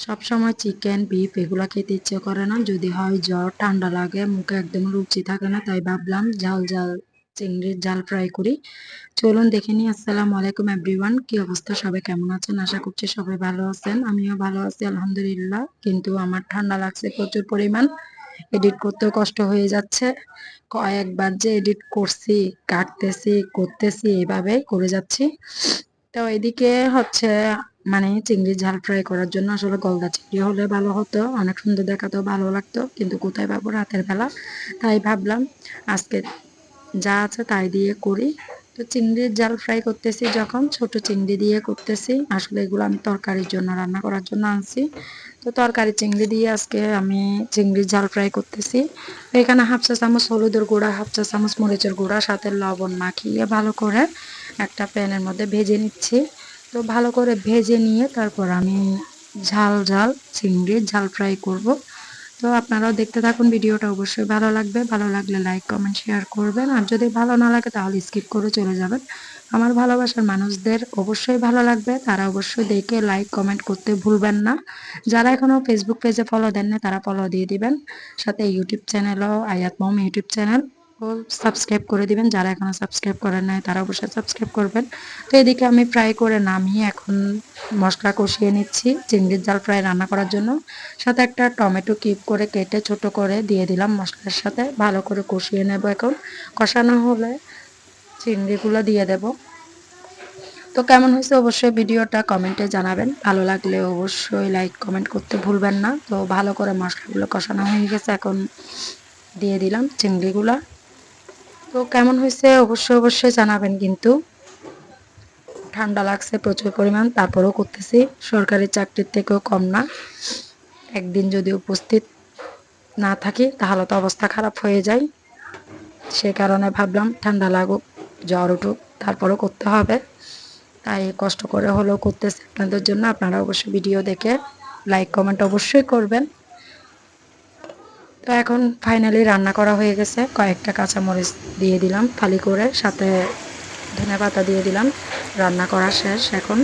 সবসময় chicken beef এগুলো খেতে ইচ্ছে করে না। যদি হয় জ্বর, ঠান্ডা লাগে, মুখে একদম রুচি থাকে না, তাই ভাবলাম ঝাল ঝাল চিংড়ির জাল ফ্রাই করি। চলুন দেখে নিই, আসসালামু আলাইকুম এভরিওয়ান কি অবস্থা? সবাই কেমন আছেন? আশা করছি সবাই ভালো আছেন। আমিও ভালো আছি, আলহামদুলিল্লাহ। কিন্তু আমার ঠান্ডা লাগছে প্রচুর পরিমাণ। এডিট করতেও কষ্ট হয়ে যাচ্ছে। কয়েকবার যে এডিট করছি, কাটতেছি, করতেছি এভাবে করে যাচ্ছি। তো এদিকে হচ্ছে মানে চিংড়ি ঝাল ফ্রাই করার জন্য আসলে গলদা চিংড়ি হলে ভালো হতো, অনেক সুন্দর দেখাতেও ভালো লাগতো, কিন্তু কোথায় পাবো রাতের বেলা? তাই ভাবলাম আজকে যা আছে তাই দিয়ে করি। তো চিংড়ির জাল ফ্রাই করতেছি যখন, ছোট চিংড়ি দিয়ে করতেছি। আসলে এগুলো আমি তরকারির জন্য রান্না করার জন্য আনছি। তো তরকারি চিংড়ি দিয়ে আজকে আমি চিংড়ির জাল ফ্রাই করতেছি। এখানে হাফ চা চামচ হলুদের গুঁড়া, হাফ চা চামচ মরিচের গুঁড়া, সাথে লবণ মাখিয়ে ভালো করে একটা প্যানের মধ্যে ভেজে নিচ্ছি। তো ভালো করে ভেজে নিয়ে তারপর আমি ঝাল ঝাল চিংড়ির ঝাল ফ্রাই করব। তো আপনারাও দেখতে থাকুন, ভিডিওটা অবশ্যই ভালো লাগবে। ভালো লাগলে লাইক কমেন্ট শেয়ার করবেন। আর যদি ভালো না লাগে তাহলে স্কিপ করে চলে যাবেন। আমার ভালোবাসার মানুষদের অবশ্যই ভালো লাগবে। তারা অবশ্যই দেখে লাইক কমেন্ট করতে ভুলবেন না। যারা এখনও ফেসবুক পেজে ফলো দেন না তারা ফলো দিয়ে দিবেন। সাথে ইউটিউব চ্যানেলও আয়াত মম ইউটিউব চ্যানেল সাবস্ক্রাইব করে দিবেন। যারা এখনও সাবস্ক্রাইব করেন নাই, তারা অবশ্যই সাবস্ক্রাইব করবেন। তো এদিকে আমি ফ্রাই করে নামিয়ে এখন মশলা কষিয়ে নিচ্ছি, চিংড়ির জাল ফ্রাই রান্না করার জন্য। সাথে একটা টমেটো কিপ করে কেটে ছোট করে দিয়ে দিলাম মশলার সাথে। ভালো করে কষিয়ে নেব এখন। কষানো হলে চিংড়িগুলো দিয়ে দেব। তো কেমন হয়েছে অবশ্যই ভিডিওটা কমেন্টে জানাবেন। ভালো লাগলে অবশ্যই লাইক কমেন্ট করতে ভুলবেন না। তো ভালো করে মশলাগুলো কষানো হয়ে গেছে, এখন দিয়ে দিলাম চিংড়িগুলো। তো কেমন হয়েছে অবশ্যই অবশ্যই জানাবেন কিন্তু। ঠান্ডা লাগছে প্রচুর পরিমাণ, তারপরেও করতেছি। সরকারি চাকরির থেকেও কম না। একদিন যদি উপস্থিত না থাকি, তাহলে তো অবস্থা খারাপ হয়ে যায়। সে কারণে ভাবলাম ঠান্ডা লাগুক, জ্বর উঠুক, তারপরেও করতে হবে। তাই কষ্ট করে হলেও করতেছি। আপনাদের জন্য আপনারা অবশ্যই ভিডিও দেখে লাইক কমেন্ট অবশ্যই করবেন। তো এখন ফাইনালি রান্না করা হয়ে গেছে। কয়েকটা কাঁচামরিচ দিয়ে দিলাম ফালি করে, সাথে ধনে পাতা দিয়ে দিলাম। রান্না করা শেষ, এখন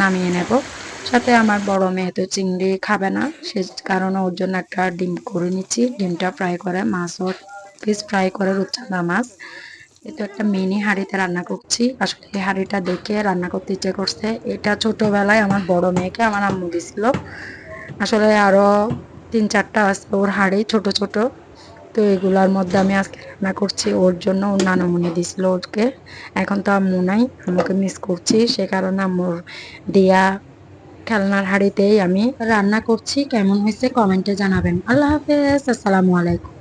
নামিয়ে নেব। সাথে আমার বড় মেয়ে তো চিংড়ি খাবে না, সে কারণে ওর জন্য একটা ডিম করে নিচ্ছি। ডিমটা ফ্রাই করে, মাছ ওর ফ্রাই করে, রূপচাঁদা মাছ। এটা একটা মিনি হাঁড়িতে রান্না করছি। আসলে এই হাঁড়িটা দেখে রান্না করতে ইচ্ছে করছে। এটা ছোটোবেলায় আমার বড় মেয়েকে আমার আম্মু দিছিল। আসলে আরও তিন চারটা আসবে ওর হাড়েই ছোট ছোট। তো এগুলার মধ্যে আমি আজকে রান্না করছি, ওর জন্য ওর নানামুনি দিছিল ওকে। এখন তো আম্মু নাই, আম্মুকে মিস করছি, সে কারণে আম্মুর দিয়া খেলনার হাড়িতেই আমি রান্না করছি। কেমন হয়েছে কমেন্টে জানাবেন। আল্লাহ হাফেজ, আসসালামু আলাইকুম।